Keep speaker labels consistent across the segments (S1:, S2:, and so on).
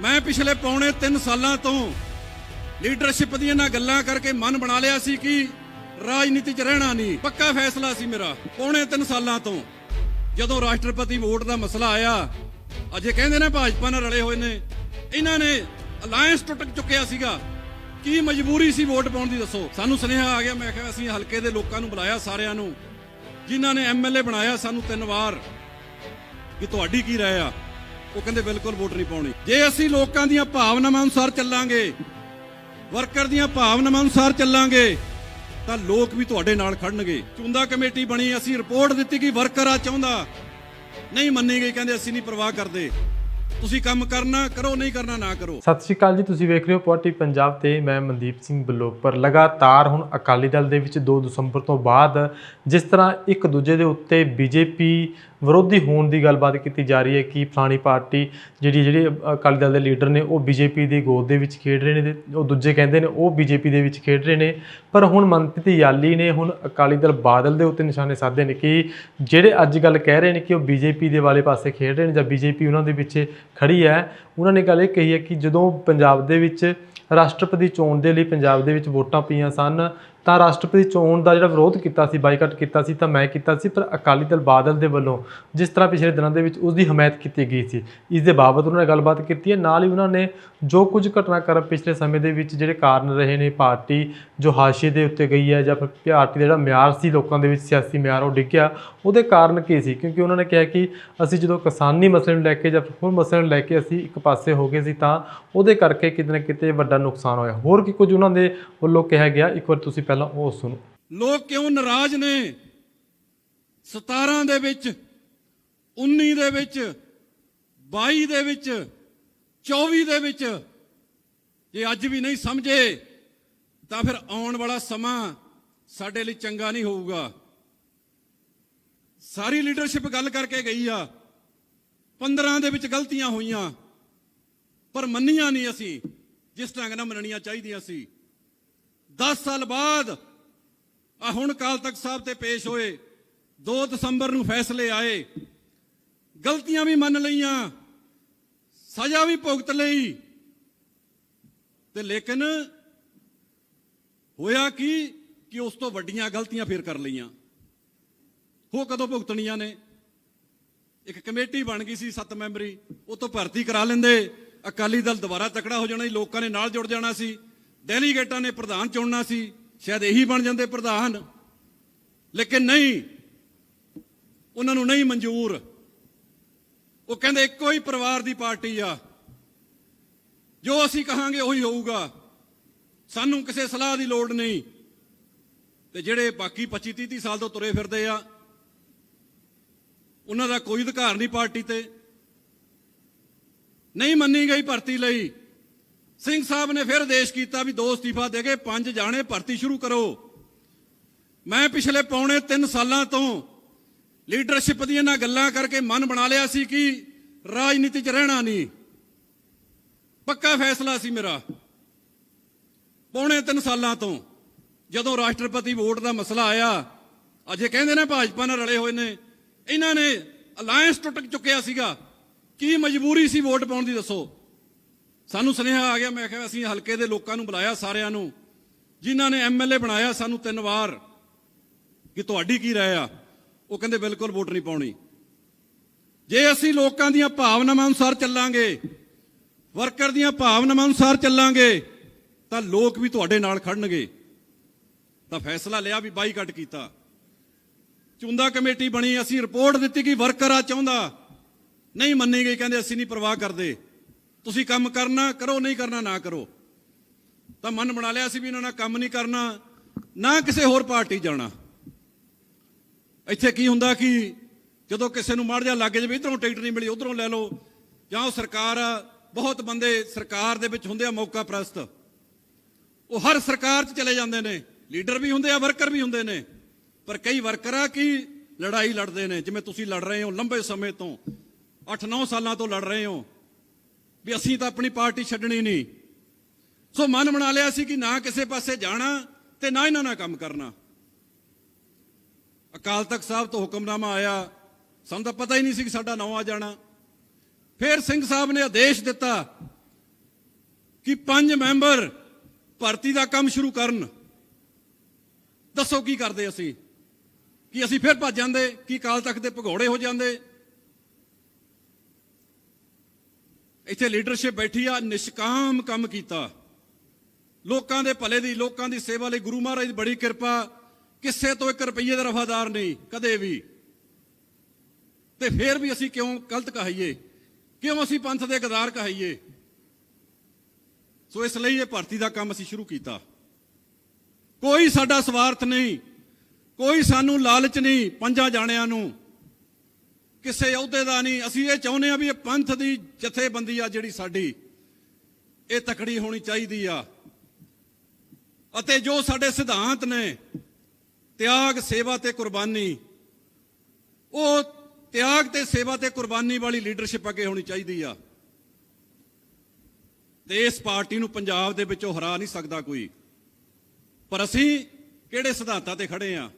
S1: ਮੈਂ ਪਿਛਲੇ ਪੌਣੇ 3 ਸਾਲਾਂ ਤੋਂ ਲੀਡਰਸ਼ਿਪ ਦੀਆਂ ਨਾ ਗੱਲਾਂ ਕਰਕੇ ਮਨ ਬਣਾ ਲਿਆ ਸੀ ਕਿ ਰਾਜਨੀਤੀ 'ਚ ਰਹਿਣਾ ਨਹੀਂ, ਪੱਕਾ ਫੈਸਲਾ ਸੀ ਮੇਰਾ। ਪੌਣੇ 3 ਸਾਲਾਂ ਤੋਂ ਜਦੋਂ ਰਾਸ਼ਟਰਪਤੀ ਵੋਟ ਦਾ ਮਸਲਾ ਆਇਆ, ਅਜੇ ਕਹਿੰਦੇ ਨੇ ਭਾਜਪਾ ਨਾਲ ਰਲੇ ਹੋਏ ਨੇ। ਇਹਨਾਂ ਨੇ ਅਲਾਈਅੰਸ ਟੁੱਟ ਚੁੱਕਿਆ ਸੀਗਾ। ਕੀ ਮਜਬੂਰੀ ਸੀ ਵੋਟ ਪਾਉਣ ਦੀ ਦੱਸੋ? ਸਾਨੂੰ ਸੁਨੇਹਾ ਆ ਗਿਆ, ਮੈਂ ਕਿਹਾ ਅਸੀਂ ਹਲਕੇ ਦੇ ਲੋਕਾਂ ਨੂੰ ਬੁਲਾਇਆ ਸਾਰਿਆਂ ਨੂੰ, ਜਿਨ੍ਹਾਂ ਨੇ ਐਮਐਲਏ ਬਣਾਇਆ ਸਾਨੂੰ ਤਿੰਨ ਵਾਰ, ਕਿ ਤੁਹਾਡੀ ਕੀ ਰਾਏ ਆ? ਉਹ ਕਹਿੰਦੇ ਬਿਲਕੁਲ ਵੋਟ ਨਹੀਂ ਪਾਉਣੀ। ਜੇ ਅਸੀਂ ਲੋਕਾਂ ਦੀਆਂ ਭਾਵਨਾਵਾਂ ਅਨੁਸਾਰ ਚੱਲਾਂਗੇ, ਵਰਕਰ ਦੀਆਂ ਭਾਵਨਾਵਾਂ ਅਨੁਸਾਰ ਚੱਲਾਂਗੇ, ਤਾਂ ਲੋਕ ਵੀ ਤੁਹਾਡੇ ਨਾਲ ਖੜਨਗੇ। ਚੁੰਦਾ ਕਮੇਟੀ ਬਣੀ, ਅਸੀਂ ਰਿਪੋਰਟ ਦਿੱਤੀ ਕਿ ਵਰਕਰ ਆ ਚਾਹੁੰਦਾ। ਨਹੀਂ ਮੰਨੀ ਗਈ, ਕਹਿੰਦੇ ਅਸੀਂ ਨਹੀਂ ਪਰਵਾਹ ਕਰਦੇ। ਤੁਸੀਂ ਕੰਮ ਕਰਨਾ ਕਰੋ, ਨਹੀਂ ਕਰਨਾ ਨਾ ਕਰੋ।
S2: ਸਤਿ ਸ਼੍ਰੀ ਅਕਾਲ ਜੀ, ਤੁਸੀਂ ਵੇਖ ਰਹੇ ਹੋ ਪੋਟੀ ਪੰਜਾਬ ਤੇ। ਮੈਂ ਮਨਦੀਪ ਸਿੰਘ ਬਲੋਪਰ। ਲਗਾਤਾਰ ਹੁਣ ਅਕਾਲੀ ਦਲ ਦੇ ਵਿੱਚ 2 ਦਸੰਬਰ ਤੋਂ ਬਾਅਦ, ਜਿਸ ਤਰ੍ਹਾਂ ਇੱਕ ਦੂਜੇ ਦੇ ਉੱਤੇ ਬੀਜੇਪੀ ਵਿਰੋਧੀ ਹੋਣ ਦੀ ਗੱਲਬਾਤ ਕੀਤੀ ਜਾ ਰਹੀ ਹੈ ਕਿ ਫਲਾਣੀ ਪਾਰਟੀ ਜਿਹੜੀ ਜਿਹੜੀ ਅਕਾਲੀ ਦਲ ਦੇ ਲੀਡਰ ਨੇ, ਉਹ ਬੀਜੇਪੀ ਦੀ ਗੋਦ ਦੇ ਵਿੱਚ ਖੇਡ ਰਹੇ ਨੇ ਤੇ ਉਹ ਦੂਜੇ ਕਹਿੰਦੇ ਨੇ ਉਹ ਬੀਜੇਪੀ ਦੇ ਵਿੱਚ ਖੇਡ ਰਹੇ ਨੇ। ਪਰ ਹੁਣ ਮਨਪ੍ਰੀਤ ਯਾਲੀ ਨੇ ਹੁਣ ਅਕਾਲੀ ਦਲ ਬਾਦਲ ਦੇ ਉੱਤੇ ਨਿਸ਼ਾਨੇ ਸਾਧੇ ਨੇ ਕਿ ਜਿਹੜੇ ਅੱਜ ਗੱਲ ਕਹਿ ਰਹੇ ਨੇ ਕਿ ਉਹ ਬੀਜੇਪੀ ਦੇ ਵਾਲੇ ਪਾਸੇ ਖੇਡ ਰਹੇ ਨੇ ਜਾਂ ਬੀਜੇਪੀ ਉਹਨਾਂ ਦੇ ਪਿੱਛੇ ਖੜੀ ਹੈ, ਉਹਨਾਂ ਨੇ ਗੱਲ ਇਹ ਕਹੀ ਹੈ ਕਿ ਜਦੋਂ ਪੰਜਾਬ ਦੇ ਵਿੱਚ ਰਾਸ਼ਟਰਪਤੀ ਚੋਣ ਦੇ ਲਈ ਪੰਜਾਬ ਦੇ ਵਿੱਚ ਵੋਟਾਂ ਪਈਆਂ ਸਨ ਤਾਂ ਰਾਸ਼ਟਰਪਤੀ ਚੋਣ ਦਾ ਜਿਹੜਾ ਵਿਰੋਧ ਕੀਤਾ ਸੀ, ਬਾਈਕਾਟ ਕੀਤਾ ਸੀ, ਤਾਂ ਮੈਂ ਕੀਤਾ ਸੀ, ਪਰ ਅਕਾਲੀ ਦਲ ਬਾਦਲ ਦੇ ਵੱਲੋਂ ਜਿਸ ਤਰ੍ਹਾਂ ਪਿਛਲੇ ਦਿਨਾਂ ਦੇ ਵਿੱਚ ਉਸ ਦੀ ਹਮਾਇਤ ਕੀਤੀ ਗਈ ਸੀ, ਇਸ ਦੇ ਬਾਬਤ ਉਹਨਾਂ ਨੇ ਗੱਲਬਾਤ ਕੀਤੀ ਹੈ। ਨਾਲ ਹੀ ਉਹਨਾਂ ਨੇ ਜੋ ਕੁਝ ਘਟਨਾਕ੍ਰਮ ਪਿਛਲੇ ਸਮੇਂ ਦੇ ਵਿੱਚ ਜਿਹੜੇ ਕਾਰਨ ਰਹੇ ਨੇ, ਪਾਰਟੀ ਜੋ ਹਾਸ਼ੀਏ ਦੇ ਉੱਤੇ ਗਈ ਹੈ ਜਾਂ ਫਿਰ ਪਾਰਟੀ ਦਾ ਜਿਹੜਾ ਮਿਆਰ ਸੀ, ਲੋਕਾਂ ਦੇ ਵਿੱਚ ਸਿਆਸੀ ਮਿਆਰ ਉਹ ਡਿੱਗਿਆ, ਉਹਦੇ ਕਾਰਨ ਕੀ ਸੀ? ਕਿਉਂਕਿ ਉਹਨਾਂ ਨੇ ਕਿਹਾ ਕਿ ਅਸੀਂ ਜਦੋਂ ਕਿਸਾਨੀ ਮਸਲੇ ਨੂੰ ਲੈ ਕੇ ਜਾਂ ਹੋਰ ਮਸਲੇ ਨੂੰ ਲੈ ਕੇ ਅਸੀਂ ਇੱਕ ਪਾਸੇ ਹੋ ਗਏ ਸੀ, ਤਾਂ ਉਹਦੇ ਕਰਕੇ ਕਿਤੇ ਨਾ ਕਿਤੇ ਵੱਡਾ ਨੁਕਸਾਨ ਹੋਇਆ। ਹੋਰ ਕੀ ਕੁਝ ਉਹਨਾਂ ਦੇ ਵੱਲੋਂ ਕਿਹਾ ਗਿਆ? ਇੱਕ ਵਾਰ ਤੁਸੀਂ ਪਹਿਲਾਂ ਉਹ ਸੁਣੋ।
S1: ਲੋਕ ਕਿਉਂ ਨਾਰਾਜ਼ ਨੇ? 17 ਦੇ ਵਿੱਚ 19 ਦੇ ਵਿੱਚ 22 ਦੇ ਵਿੱਚ 24 ਦੇ ਵਿੱਚ। ਜੇ ਅੱਜ ਵੀ ਨਹੀਂ ਸਮਝੇ, ਤਾਂ ਫਿਰ ਆਉਣ ਵਾਲਾ ਸਮਾਂ ਸਾਡੇ ਲਈ ਚੰਗਾ ਨਹੀਂ ਹੋਊਗਾ। ਸਾਰੀ ਲੀਡਰਸ਼ਿਪ ਗੱਲ ਕਰਕੇ ਗਈ ਆ। 15 ਦੇ ਵਿੱਚ ਗਲਤੀਆਂ ਹੋਈਆਂ, ਪਰ ਮੰਨੀਆਂ ਨਹੀਂ ਅਸੀਂ, ਜਿਸ ਢੰਗ ਨਾਲ ਮੰਨਣੀਆਂ ਚਾਹੀਦੀਆਂ ਸੀ। 10 ਸਾਲ ਬਾਅਦ, ਆ ਹੁਣ ਕਾਲ ਤਖਤ ਸਾਹਿਬ ਤੇ ਪੇਸ਼ ਹੋਏ 2 ਦਸੰਬਰ ਨੂੰ ਫੈਸਲੇ ਆਏ। ਗਲਤੀਆਂ ਵੀ ਮੰਨ ਲਈਆਂ, ਸਜ਼ਾ ਵੀ ਭੁਗਤ ਲਈ। ਤੇ ਲੇਕਿਨ ਹੋਇਆ ਕੀ ਕਿ ਉਸ ਤੋਂ ਵੱਡੀਆਂ ਗਲਤੀਆਂ ਫੇਰ ਕਰ ਲਈਆਂ। ਹੋ ਕਦੋਂ ਭੁਗਤਣੀਆਂ ਨੇ? ਇੱਕ ਕਮੇਟੀ ਬਣ ਗਈ ਸੀ 7 ਮੈਂਬਰੀ, ਉਹ ਤੋਂ ਭਰਤੀ ਕਰਾ ਲੈਂਦੇ। ਅਕਾਲੀ ਦਲ ਦੁਬਾਰਾ ਤਕੜਾ ਹੋ ਜਾਣਾ ਸੀ, ਲੋਕਾਂ ਨੇ ਨਾਲ ਜੁੜ ਜਾਣਾ ਸੀ। ਡੈਲੀਗੇਟਾਂ ਨੇ ਪ੍ਰਧਾਨ ਚੁਣਨਾ ਸੀ, ਸ਼ਾਇਦ ਇਹੀ ਬਣ ਜਾਂਦੇ ਪ੍ਰਧਾਨ। ਲੇਕਿਨ ਨਹੀਂ, ਉਹਨਾਂ ਨੂੰ ਨਹੀਂ ਮਨਜ਼ੂਰ। ਉਹ ਕਹਿੰਦੇ, ਇੱਕੋ ਹੀ ਪਰਿਵਾਰ ਦੀ ਪਾਰਟੀ ਆ। ਜੋ ਅਸੀਂ ਕਹਾਂਗੇ ਉਹੀ ਹੋਊਗਾ। ਸਾਨੂੰ ਕਿਸੇ ਸਲਾਹ ਦੀ ਲੋੜ ਨਹੀਂ। ਤੇ ਜਿਹੜੇ ਬਾਕੀ 25 30 ਸਾਲ ਤੋਂ ਤੁਰੇ ਫਿਰਦੇ ਆ, ਉਹਨਾਂ ਦਾ ਕੋਈ ਅਧਿਕਾਰ ਨਹੀਂ ਪਾਰਟੀ ਤੇ। ਨਹੀਂ ਮੰਨੀ ਗਈ ਭਰਤੀ ਲਈ। ਸਿੰਘ ਸਾਹਿਬ ਨੇ ਫਿਰ ਆਦੇਸ਼ ਕੀਤਾ ਵੀ ਦੋ ਅਸਤੀਫਾ ਦੇ ਕੇ ਪੰਜ ਜਾਣੇ ਭਰਤੀ ਸ਼ੁਰੂ ਕਰੋ। ਮੈਂ ਪਿਛਲੇ ਪੌਣੇ 3 ਸਾਲਾਂ ਤੋਂ ਲੀਡਰਸ਼ਿਪ ਦੀਆਂ ਨਾ ਗੱਲਾਂ ਕਰਕੇ ਮਨ ਬਣਾ ਲਿਆ ਸੀ ਕਿ ਰਾਜਨੀਤੀ 'ਚ ਰਹਿਣਾ ਨਹੀਂ। ਪੱਕਾ ਫੈਸਲਾ ਸੀ ਮੇਰਾ। ਪੌਣੇ 3 ਸਾਲਾਂ ਤੋਂ ਜਦੋਂ ਰਾਸ਼ਟਰਪਤੀ ਵੋਟ ਦਾ ਮਸਲਾ ਆਇਆ, ਅਜੇ ਕਹਿੰਦੇ ਨੇ ਭਾਜਪਾ ਨਾਲ ਰਲੇ ਹੋਏ ਨੇ। ਇਹਨਾਂ ਨੇ ਅਲਾਈਅੰਸ ਟੁੱਟ ਚੁੱਕਿਆ ਸੀਗਾ। ਕੀ ਮਜਬੂਰੀ ਸੀ ਵੋਟ ਪਾਉਣ ਦੀ ਦੱਸੋ? ਸਾਨੂੰ ਸੁਨੇਹਾ ਆ ਗਿਆ, ਮੈਂ ਕਿਹਾ ਅਸੀਂ ਹਲਕੇ ਦੇ ਲੋਕਾਂ ਨੂੰ ਬੁਲਾਇਆ ਸਾਰਿਆਂ ਨੂੰ, ਜਿਨ੍ਹਾਂ ਨੇ ਐਮਐਲਏ ਬਣਾਇਆ ਸਾਨੂੰ ਤਿੰਨ ਵਾਰ, ਕਿ ਤੁਹਾਡੀ ਕੀ ਰਾਏ ਆ? ਉਹ ਕਹਿੰਦੇ ਬਿਲਕੁਲ ਵੋਟ ਨਹੀਂ ਪਾਉਣੀ। ਜੇ ਅਸੀਂ ਲੋਕਾਂ ਦੀਆਂ ਭਾਵਨਾਵਾਂ ਅਨੁਸਾਰ ਚੱਲਾਂਗੇ, ਵਰਕਰ ਦੀਆਂ ਭਾਵਨਾਵਾਂ ਅਨੁਸਾਰ ਚੱਲਾਂਗੇ, ਤਾਂ ਲੋਕ ਵੀ ਤੁਹਾਡੇ ਨਾਲ ਖੜਨਗੇ। ਤਾਂ ਫੈਸਲਾ ਲਿਆ ਵੀ ਬਾਈਕਾਟ ਕੀਤਾ। ਚੁੰਦਾ ਕਮੇਟੀ ਬਣੀ, ਅਸੀਂ ਰਿਪੋਰਟ ਦਿੱਤੀ ਕਿ ਵਰਕਰ ਆ, ਚਾਹੁੰਦਾ। ਨਹੀਂ ਮੰਨੀ ਗਈ, ਕਹਿੰਦੇ ਅਸੀਂ ਨਹੀਂ ਪਰਵਾਹ ਕਰਦੇ। ਤੁਸੀਂ ਕੰਮ ਕਰਨਾ, ਕਰੋ, ਨਹੀਂ ਕਰਨਾ, ਨਾ ਕਰੋ। ਤਾਂ ਮਨ ਬਣਾ ਲਿਆ ਸੀ ਵੀ ਇਹਨਾਂ ਨਾਲ ਕੰਮ ਨਹੀਂ ਕਰਨਾ, ਨਾ ਕਿਸੇ ਹੋਰ ਪਾਰਟੀ ਜਾਣਾ। ਇੱਥੇ ਕੀ ਹੁੰਦਾ ਕਿ ਜਦੋਂ ਕਿਸੇ ਨੂੰ ਮੜ ਜਾ ਲੱਗ ਜਾਵੇ, ਇਧਰੋਂ ਟਿਕਟ ਨਹੀਂ ਮਿਲੀ, ਉਧਰੋਂ ਲੈ ਲਓ, ਜਾਂ ਉਹ ਸਰਕਾਰ ਆ ਬਹੁਤ ਬੰਦੇ ਸਰਕਾਰ ਦੇ ਵਿੱਚ ਹੁੰਦੇ ਆ ਮੌਕਾ ਪ੍ਰਸਤ। ਉਹ ਹਰ ਸਰਕਾਰ 'ਚ ਚਲੇ ਜਾਂਦੇ ਨੇ, ਲੀਡਰ ਵੀ ਹੁੰਦੇ ਆ, ਵਰਕਰ ਵੀ ਹੁੰਦੇ ਨੇ। ਪਰ ਕਈ ਵਰਕਰ ਆ ਕਿ ਲੜਾਈ ਲੜਦੇ ਨੇ, ਜਿਵੇਂ ਤੁਸੀਂ ਲੜ ਰਹੇ ਹੋ ਲੰਬੇ ਸਮੇਂ ਤੋਂ 8-9 ਸਾਲਾਂ ਤੋਂ ਲੜ ਰਹੇ ਹੋ। ਵੀ ਅਸੀਂ ਤਾਂ ਆਪਣੀ ਪਾਰਟੀ ਛੱਡਣੀ ਨਹੀਂ। ਸੋ ਮਨ ਬਣਾ ਲਿਆ ਸੀ ਕਿ ਨਾ ਕਿਸੇ ਪਾਸੇ ਜਾਣਾ ਤੇ ਨਾ ਇਹਨਾਂ ਨਾਲ ਕੰਮ ਕਰਨਾ। ਅਕਾਲ ਤਖਤ ਸਾਹਿਬ ਤੋਂ ਹੁਕਮਨਾਮਾ ਆਇਆ। ਸਾਨੂੰ ਤਾਂ ਪਤਾ ਹੀ ਨਹੀਂ ਸੀ ਕਿ ਸਾਡਾ ਨਾਂ ਆ ਜਾਣਾ। ਫਿਰ ਸਿੰਘ ਸਾਹਿਬ ਨੇ ਆਦੇਸ਼ ਦਿੱਤਾ ਕਿ ਪੰਜ ਮੈਂਬਰ ਭਰਤੀ ਦਾ ਕੰਮ ਸ਼ੁਰੂ ਕਰਨ। ਦੱਸੋ ਕੀ ਕਰਦੇ ਅਸੀਂ? ਕਿ ਅਸੀਂ ਫਿਰ ਭੱਜ ਜਾਂਦੇ? ਕੀ ਕਾਲ ਤੱਕ ਦੇ ਭਗੌੜੇ ਹੋ ਜਾਂਦੇ? ਇੱਥੇ ਲੀਡਰਸ਼ਿਪ ਬੈਠੀ ਆ, ਨਿਸ਼ਕਾਮ ਕੰਮ ਕੀਤਾ। ਲੋਕਾਂ ਦੇ ਭਲੇ ਦੀ, ਲੋਕਾਂ ਦੀ ਸੇਵਾ ਲਈ ਗੁਰੂ ਮਹਾਰਾਜ ਦੀ ਬੜੀ ਕਿਰਪਾ। ਕਿਸੇ ਤੋਂ 1 ਰੁਪਈਏ ਦਾ ਰਫਾਦਾਰ ਨਹੀਂ, ਕਦੇ ਵੀ। ਤੇ ਫਿਰ ਵੀ ਅਸੀਂ ਕਿਉਂ ਗਲਤ ਕਹਾਈਏ? ਕਿਉਂ ਅਸੀਂ ਪੰਥ ਦੇ ਗਦਾਰ ਕਹਾਈਏ? ਸੋ ਇਸ ਲਈ ਇਹ ਭਰਤੀ ਦਾ ਕੰਮ ਅਸੀਂ ਸ਼ੁਰੂ ਕੀਤਾ। ਕੋਈ ਸਾਡਾ ਸਵਾਰਥ ਨਹੀਂ, ਕੋਈ ਸਾਨੂੰ ਲਾਲਚ ਨਹੀਂ ਪੰਜਾਂ ਜਾਣਿਆਂ ਨੂੰ। ਕਿਸੇ ਅਹੁਦੇ ਦਾ ਨਹੀਂ। ਅਸੀਂ ਇਹ ਚਾਹੁੰਦੇ ਆ ਵੀ ਇਹ ਪੰਥ ਦੀ ਜਥੇਬੰਦੀ ਆ ਜਿਹੜੀ ਸਾਡੀ। ਇਹ ਤਕੜੀ ਹੋਣੀ ਚਾਹੀਦੀ ਆ। ਅਤੇ ਜੋ ਸਾਡੇ ਸਿਧਾਂਤ ਨੇ, ਤਿਆਗ, ਸੇਵਾ ਤੇ ਕੁਰਬਾਨੀ, ਉਹ ਤਿਆਗ ਤੇ ਸੇਵਾ ਤੇ ਕੁਰਬਾਨੀ ਵਾਲੀ ਲੀਡਰਸ਼ਿਪ ਅੱਗੇ ਹੋਣੀ ਚਾਹੀਦੀ ਆ। ਤੇ ਇਸ ਪਾਰਟੀ ਨੂੰ ਪੰਜਾਬ ਦੇ ਵਿੱਚੋਂ ਹਰਾ ਨਹੀਂ ਸਕਦਾ ਕੋਈ। ਪਰ ਅਸੀਂ ਕਿਹੜੇ ਸਿਧਾਂਤਾਂ ਤੇ ਖੜੇ ਆ?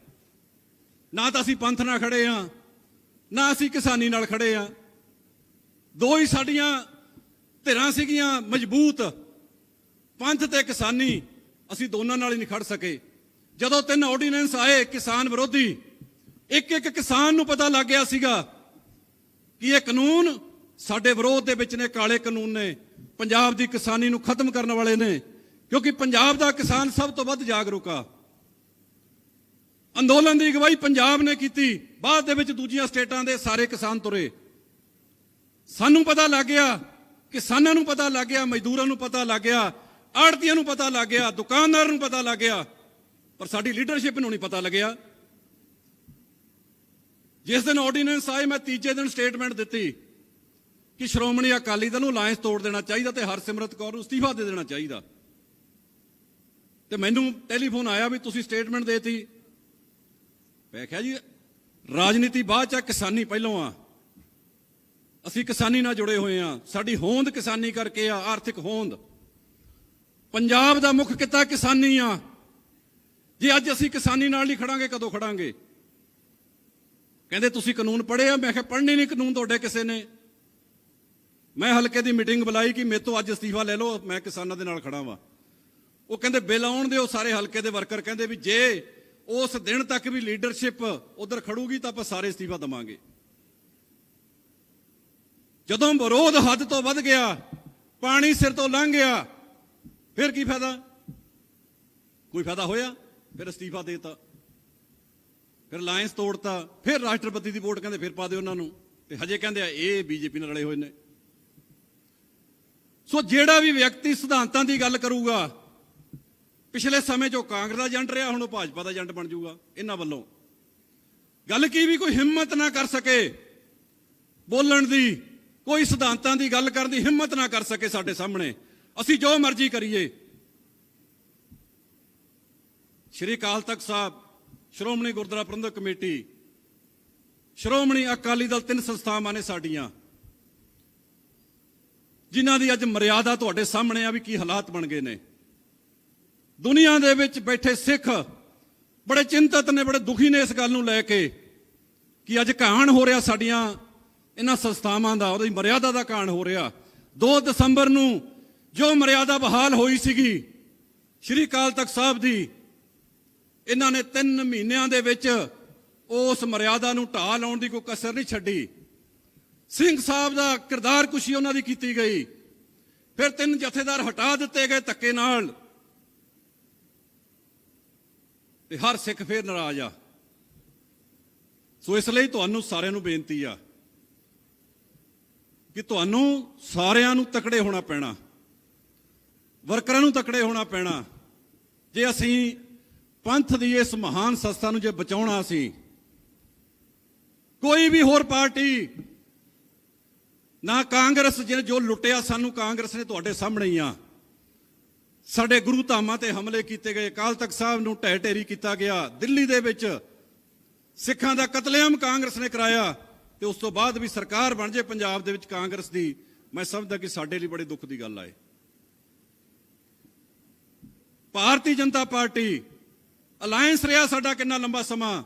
S1: ਨਾ ਤਾਂ ਅਸੀਂ ਪੰਥ ਨਾਲ ਖੜੇ ਆ ਨਾ ਅਸੀਂ ਕਿਸਾਨੀ ਨਾਲ ਖੜੇ ਆ। ਦੋ ਹੀ ਸਾਡੀਆਂ ਧਿਰਾਂ ਸੀਗੀਆਂ, ਮਜ਼ਬੂਤ। ਪੰਥ ਤੇ ਕਿਸਾਨੀ, ਅਸੀਂ ਦੋਨਾਂ ਨਾਲ ਹੀ ਨਹੀਂ ਖੜ ਸਕੇ। ਜਦੋਂ ਤਿੰਨ ਆਰਡੀਨੈਂਸ ਆਏ ਕਿਸਾਨ ਵਿਰੋਧੀ ਇੱਕ ਇੱਕ ਕਿਸਾਨ ਨੂੰ ਪਤਾ ਲੱਗ ਗਿਆ ਸੀਗਾ ਕਿ ਇਹ ਕਾਨੂੰਨ ਸਾਡੇ ਵਿਰੋਧ ਦੇ ਵਿੱਚ ਨੇ, ਕਾਲੇ ਕਾਨੂੰਨ ਨੇ, ਪੰਜਾਬ ਦੀ ਕਿਸਾਨੀ ਨੂੰ ਖਤਮ ਕਰਨ ਵਾਲੇ ਨੇ, ਕਿਉਂਕਿ ਪੰਜਾਬ ਦਾ ਕਿਸਾਨ ਸਭ ਤੋਂ ਵੱਧ ਜਾਗਰੂਕ ਆ। ਅੰਦੋਲਨ ਦੀ ਅਗਵਾਈ ਪੰਜਾਬ ਨੇ ਕੀਤੀ। ਬਾਅਦ ਦੇ ਵਿੱਚ ਦੂਜੀਆਂ ਸਟੇਟਾਂ ਦੇ ਸਾਰੇ ਕਿਸਾਨ ਤੁਰੇ। ਸਾਨੂੰ ਪਤਾ ਲੱਗ ਗਿਆ ਕਿਸਾਨਾਂ ਨੂੰ ਪਤਾ ਲੱਗ ਗਿਆ, ਮਜ਼ਦੂਰਾਂ ਨੂੰ ਪਤਾ ਲੱਗ ਗਿਆ ਆੜਤੀਆਂ ਨੂੰ ਪਤਾ ਲੱਗ ਗਿਆ, ਦੁਕਾਨਦਾਰ ਨੂੰ ਪਤਾ ਲੱਗ ਗਿਆ, ਪਰ ਸਾਡੀ ਲੀਡਰਸ਼ਿਪ ਨੂੰ ਨਹੀਂ ਪਤਾ ਲੱਗਿਆ। ਜਿਸ ਦਿਨ ਆਰਡੀਨੈਂਸ ਆਏ, ਮੈਂ ਤੀਜੇ ਦਿਨ ਸਟੇਟਮੈਂਟ ਦਿੱਤੀ ਕਿ ਸ਼੍ਰੋਮਣੀ ਅਕਾਲੀ ਦਲ ਨੂੰ ਲਾਇੰਸ ਤੋੜ ਦੇਣਾ ਚਾਹੀਦਾ ਤੇ ਹਰਸਿਮਰਤ ਕੌਰ ਨੂੰ ਅਸਤੀਫਾ ਦੇ ਦੇਣਾ ਚਾਹੀਦਾ। ਤੇ ਮੈਨੂੰ ਟੈਲੀਫੋਨ ਆਇਆ ਵੀ ਤੁਸੀਂ ਸਟੇਟਮੈਂਟ ਦੇਤੀ। ਮੈਂ ਕਿਹਾ ਜੀ ਰਾਜਨੀਤੀ ਬਾਅਦ ਚ ਆ, ਕਿਸਾਨੀ ਪਹਿਲੋਂ ਆ। ਅਸੀਂ ਕਿਸਾਨੀ ਨਾਲ ਜੁੜੇ ਹੋਏ ਆ। ਸਾਡੀ ਹੋਂਦ ਕਿਸਾਨੀ ਕਰਕੇ ਆ ਆਰਥਿਕ ਹੋਂਦ। ਪੰਜਾਬ ਦਾ ਮੁੱਖ ਕਿੱਤਾ ਕਿਸਾਨੀ ਆ। ਜੇ ਅੱਜ ਅਸੀਂ ਕਿਸਾਨੀ ਨਾਲ ਨਹੀਂ ਖੜਾਂਗੇ ਕਦੋਂ ਖੜਾਂਗੇ? ਕਹਿੰਦੇ ਤੁਸੀਂ ਕਾਨੂੰਨ ਪੜ੍ਹੇ ਆ? ਮੈਂ ਕਿਹਾ ਪੜ੍ਹਨੇ ਨਹੀਂ ਕਾਨੂੰਨ ਤੁਹਾਡੇ ਕਿਸੇ ਨੇ। ਮੈਂ ਹਲਕੇ ਦੀ ਮੀਟਿੰਗ ਬੁਲਾਈ ਕਿ ਮੇਰੇ ਤੋਂ ਅੱਜ ਅਸਤੀਫਾ ਲੈ ਲਓ ਮੈਂ ਕਿਸਾਨਾਂ ਦੇ ਨਾਲ ਖੜਾ ਵਾਂ। ਉਹ ਕਹਿੰਦੇ ਬਿੱਲ ਆਉਣ ਦਿਓ। ਸਾਰੇ ਹਲਕੇ ਦੇ ਵਰਕਰ ਕਹਿੰਦੇ ਵੀ ਜੇ ਉਸ ਦਿਨ ਤੱਕ ਵੀ ਲੀਡਰਸ਼ਿਪ ਉਧਰ ਖੜੂਗੀ ਤਾਂ ਆਪਾਂ ਸਾਰੇ ਅਸਤੀਫਾ ਦਵਾਂਗੇ। ਜਦੋਂ ਵਿਰੋਧ ਹੱਦ ਤੋਂ ਵੱਧ ਗਿਆ, ਪਾਣੀ ਸਿਰ ਤੋਂ ਲੰਘ ਗਿਆ, ਫਿਰ ਕੀ ਫਾਇਦਾ? ਕੋਈ ਫਾਇਦਾ ਹੋਇਆ? ਫਿਰ ਅਸਤੀਫਾ ਦੇਤਾ। ਫਿਰ ਅਲਾਈਅੰਸ ਤੋੜਤਾ। ਫਿਰ ਰਾਸ਼ਟਰਪਤੀ ਦੀ ਵੋਟ ਕਹਿੰਦੇ ਫਿਰ ਪਾ ਦਿਓ ਉਹਨਾਂ ਨੂੰ। ਤੇ ਹਜੇ ਕਹਿੰਦੇ ਆ, ਇਹ ਬੀਜੇਪੀ ਨਾਲ ਰਲੇ ਹੋਏ ਨੇ। ਸੋ ਜਿਹੜਾ ਵੀ ਵਿਅਕਤੀ ਸਿਧਾਂਤਾਂ ਦੀ ਗੱਲ ਕਰੂਗਾ ਪਿਛਲੇ ਸਮੇਂ 'ਚ ਉਹ ਕਾਂਗਰਸ ਦਾ ਏਜੰਟ ਰਿਹਾ, ਹੁਣ ਉਹ ਭਾਜਪਾ ਦਾ ਏਜੰਟ ਬਣ ਜਾਊਗਾ, ਇਹਨਾਂ ਵੱਲੋਂ। ਗੱਲ ਕੀ ਵੀ ਕੋਈ ਹਿੰਮਤ ਨਾ ਕਰ ਸਕੇ ਬੋਲਣ ਦੀ, ਕੋਈ ਸਿਧਾਂਤਾਂ ਦੀ ਗੱਲ ਕਰਨ ਦੀ ਹਿੰਮਤ ਨਾ ਕਰ ਸਕੇ ਸਾਡੇ ਸਾਹਮਣੇ। ਅਸੀਂ ਜੋ ਮਰਜ਼ੀ ਕਰੀਏ। ਸ਼੍ਰੀ ਅਕਾਲ ਤਖਤ ਸਾਹਿਬ, ਸ਼੍ਰੋਮਣੀ ਗੁਰਦੁਆਰਾ ਪ੍ਰਬੰਧਕ ਕਮੇਟੀ, ਸ਼੍ਰੋਮਣੀ ਅਕਾਲੀ ਦਲ ਤਿੰਨ ਸੰਸਥਾਵਾਂ ਨੇ ਸਾਡੀਆਂ। ਜਿਨ੍ਹਾਂ ਦੀ ਅੱਜ ਮਰਿਆਦਾ ਤੁਹਾਡੇ ਸਾਹਮਣੇ ਆ ਵੀ ਕੀ ਹਾਲਾਤ ਬਣ ਗਏ ਨੇ। ਦੁਨੀਆ ਦੇ ਵਿੱਚ ਬੈਠੇ ਸਿੱਖ ਬੜੇ ਚਿੰਤਤ ਨੇ, ਬੜੇ ਦੁਖੀ ਨੇ ਇਸ ਗੱਲ ਨੂੰ ਲੈ ਕੇ ਕਿ ਅੱਜ ਕਹਾਣ ਹੋ ਰਿਹਾ ਸਾਡੀਆਂ ਇਹਨਾਂ ਸੰਸਥਾਵਾਂ ਦਾ, ਉਹਦੀ ਮਰਿਆਦਾ ਦਾ ਕਹਾਣ ਹੋ ਰਿਹਾ। 2 ਦਸੰਬਰ ਨੂੰ ਜੋ ਮਰਿਆਦਾ ਬਹਾਲ ਹੋਈ ਸੀਗੀ, ਸ਼੍ਰੀ ਅਕਾਲ ਤਖਤ ਸਾਹਿਬ ਦੀ, ਇਹਨਾਂ ਨੇ 3 ਮਹੀਨਿਆਂ ਦੇ ਵਿੱਚ ਉਸ ਮਰਿਆਦਾ ਨੂੰ ਢਾਹ ਲਾਉਣ ਦੀ ਕੋਈ ਕਸਰ ਨਹੀਂ ਛੱਡੀ। ਸਿੰਘ ਸਾਹਿਬ ਦਾ ਕਿਰਦਾਰ ਕੁਸ਼ੀ ਉਹਨਾਂ ਦੀ ਕੀਤੀ ਗਈ। ਫਿਰ ਤਿੰਨ ਜਥੇਦਾਰ ਹਟਾ ਦਿੱਤੇ ਗਏ ਧੱਕੇ ਨਾਲ। ਤੇ ਹਰ ਸਿੱਖ ਫੇਰ ਨਾਰਾਜ਼ ਆ। ਸੋ ਇਸ ਲਈ ਤੁਹਾਨੂੰ ਸਾਰਿਆਂ ਨੂੰ ਬੇਨਤੀ ਆ ਕਿ ਤੁਹਾਨੂੰ ਸਾਰਿਆਂ ਨੂੰ ਤਕੜੇ ਹੋਣਾ ਪੈਣਾ। ਵਰਕਰਾਂ ਨੂੰ ਤਕੜੇ ਹੋਣਾ ਪੈਣਾ। ਜੇ ਅਸੀਂ ਪੰਥ ਦੀ ਇਸ ਮਹਾਨ ਸੰਸਥਾ ਨੂੰ ਜੇ ਬਚਾਉਣਾ ਸੀ, ਕੋਈ ਵੀ ਹੋਰ ਪਾਰਟੀ, ਨਾ ਕਾਂਗਰਸ ਜਿਹਨੇ ਜੋ ਲੁੱਟਿਆ ਸਾਨੂੰ ਕਾਂਗਰਸ ਨੇ ਤੁਹਾਡੇ ਸਾਹਮਣੇ ਹੀ ਆ। ਸਾਡੇ ਗੁਰੂ ਧਾਮਾਂ ਤੇ ਹਮਲੇ ਕੀਤੇ ਗਏ, ਅਕਾਲ ਤਖਤ ਸਾਹਿਬ ਨੂੰ ਢਹਿ ਢੇਰੀ ਕੀਤਾ ਗਿਆ। ਦਿੱਲੀ ਦੇ ਵਿੱਚ ਸਿੱਖਾਂ ਦਾ ਕਤਲੇਆਮ ਕਾਂਗਰਸ ਨੇ ਕਰਾਇਆ ਤੇ ਉਸ ਤੋਂ ਬਾਅਦ ਵੀ ਸਰਕਾਰ ਬਣ ਜੇ ਪੰਜਾਬ ਦੇ ਵਿੱਚ ਕਾਂਗਰਸ ਦੀ, ਮੈਂ ਸਮਝਦਾ ਕਿ ਸਾਡੇ ਲਈ ਬੜੇ ਦੁੱਖ ਦੀ ਗੱਲ ਆਏ ਭਾਰਤੀ ਜਨਤਾ ਪਾਰਟੀ ਅਲਾਈਅੰਸ ਰਿਹਾ ਸਾਡਾ ਕਿੰਨਾ ਲੰਬਾ ਸਮਾਂ।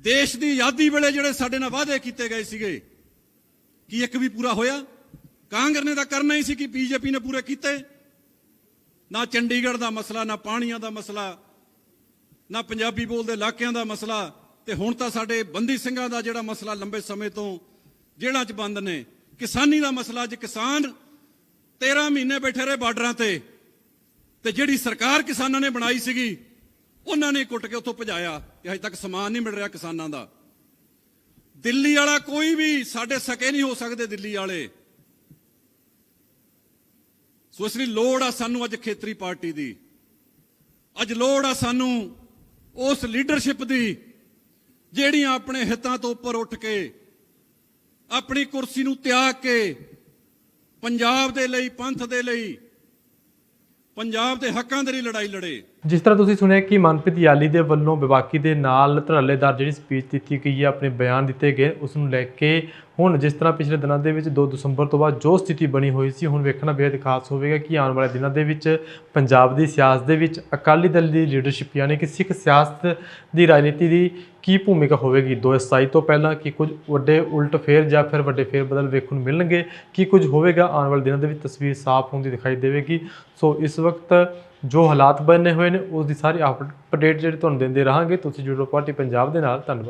S1: ਦੇਸ਼ ਦੀ ਆਜ਼ਾਦੀ ਵੇਲੇ ਜਿਹੜੇ ਸਾਡੇ ਨਾਲ ਵਾਅਦੇ ਕੀਤੇ ਗਏ ਸੀਗੇ, ਕੀ ਇੱਕ ਵੀ ਪੂਰਾ ਹੋਇਆ? ਕਾਂਗਰਸ ਨੇ ਤਾਂ ਕਰਨਾ ਹੀ ਸੀ ਕਿ ਬੀਜੇਪੀ ਨੇ ਪੂਰੇ ਕੀਤੇ। ਨਾ ਚੰਡੀਗੜ੍ਹ ਦਾ ਮਸਲਾ, ਨਾ ਪਾਣੀਆਂ ਦਾ ਮਸਲਾ, ਨਾ ਪੰਜਾਬੀ ਬੋਲਦੇ ਇਲਾਕਿਆਂ ਦਾ ਮਸਲਾ, ਤੇ ਹੁਣ ਤਾਂ ਸਾਡੇ ਬੰਦੀ ਸਿੰਘਾਂ ਦਾ ਜਿਹੜਾ ਮਸਲਾ ਲੰਬੇ ਸਮੇਂ ਤੋਂ ਜੇਲ੍ਹਾਂ 'ਚ ਬੰਦ ਨੇ। ਕਿਸਾਨੀ ਦਾ ਮਸਲਾ ਅੱਜ ਕਿਸਾਨ 13 ਮਹੀਨੇ ਬੈਠੇ ਰਹੇ ਬਾਰਡਰਾਂ ਤੇ ਤੇ ਜਿਹੜੀ ਸਰਕਾਰ ਕਿਸਾਨਾਂ ਨੇ ਬਣਾਈ ਸੀਗੀ, ਉਹਨਾਂ ਨੇ ਕੁੱਟ ਕੇ ਉੱਥੋਂ ਭਜਾਇਆ ਤੇ ਅਜੇ ਤੱਕ ਸਮਾਨ ਨਹੀਂ ਮਿਲ ਰਿਹਾ ਕਿਸਾਨਾਂ ਦਾ। ਦਿੱਲੀ ਵਾਲਾ ਕੋਈ ਵੀ ਸਾਡੇ ਸਕੇ ਨਹੀਂ ਹੋ ਸਕਦੇ ਦਿੱਲੀ ਵਾਲੇ। ਸੋ ਇਸ ਲਈ ਲੋੜ ਆ ਸਾਨੂੰ ਅੱਜ ਖੇਤਰੀ ਪਾਰਟੀ ਦੀ। ਅੱਜ ਲੋੜ ਆ ਸਾਨੂੰ ਉਸ ਲੀਡਰਸ਼ਿਪ ਦੀ, ਜਿਹੜੀਆਂ ਆਪਣੇ ਹਿੱਤਾਂ ਤੋਂ ਉੱਪਰ ਉੱਠ ਕੇ, ਆਪਣੀ ਕੁਰਸੀ ਨੂੰ ਤਿਆਗ ਕੇ, ਪੰਜਾਬ ਦੇ ਲਈ, ਪੰਥ ਦੇ ਲਈ, ਪੰਜਾਬ ਦੇ ਹੱਕਾਂ ਦੇ ਲਈ ਲੜਾਈ ਲੜੇ।
S2: ਜਿਸ ਤਰ੍ਹਾਂ ਤੁਸੀਂ ਸੁਣਿਆ ਕਿ ਮਨਪ੍ਰੀਤ ਯਾਲੀ ਦੇ ਵੱਲੋਂ ਵਿਵਾਕੀ ਦੇ ਨਾਲ ਧੜੱਲੇਦਾਰ ਜਿਹੜੀ ਸਪੀਚ ਦਿੱਤੀ ਗਈ ਹੈ, ਆਪਣੇ ਬਿਆਨ ਦਿੱਤੇ ਗਏ, ਉਸ ਨੂੰ ਲੈ ਕੇ ਹੁਣ ਜਿਸ ਤਰ੍ਹਾਂ ਪਿਛਲੇ ਦਿਨਾਂ ਦੇ ਵਿੱਚ 2 ਦਸੰਬਰ ਤੋਂ ਬਾਅਦ ਜੋ ਸਥਿਤੀ ਬਣੀ ਹੋਈ ਸੀ, ਹੁਣ ਵੇਖਣਾ ਬੇहद ਖਾਸ ਹੋਵੇਗਾ ਕਿ ਆਉਣ ਵਾਲੇ ਦਿਨਾਂ ਦੇ ਵਿੱਚ ਪੰਜਾਬ ਦੀ ਸਿਆਸਤ ਦੇ ਵਿੱਚ ਅਕਾਲੀ ਦਲ ਦੀ ਲੀਡਰਸ਼ਿਪ ਯਾਨੀ ਕਿ ਸਿੱਖ ਸਿਆਸਤ ਦੀ ਰਾਜਨੀਤੀ ਦੀ ਕੀ ਭੂਮਿਕਾ ਹੋਵੇਗੀ? 2027 ਤੋਂ ਪਹਿਲਾਂ ਕੀ ਕੁਝ ਵੱਡੇ ਉਲਟ ਫੇਰ ਜਾਂ ਫਿਰ ਵੱਡੇ ਫੇਰ ਬਦਲ ਵੇਖਣ ਨੂੰ ਮਿਲਣਗੇ? ਕੀ ਕੁਝ ਹੋਵੇਗਾ? ਆਉਣ ਵਾਲੇ ਦਿਨਾਂ ਦੇ ਵਿੱਚ ਤਸਵੀਰ ਸਾਫ਼ ਹੁੰਦੀ ਦਿਖਾਈ ਦੇਵੇਗੀ। ਸੋ ਇਸ ਵਕਤ ਜੋ ਹਾਲਾਤ ਬਣੇ ਹੋਏ ਨੇ, ਉਸ ਦੀ ਸਾਰੀ ਅਪਡੇਟ ਜਿਹੜੀ ਤੁਹਾਨੂੰ ਦਿੰਦੇ ਰਹਾਂਗੇ। ਤੁਸੀਂ ਜੁੜੋ ਪਾਰਟੀ ਪੰਜਾਬ ਦੇ ਨਾਲ। ਧੰਨਵਾਦ।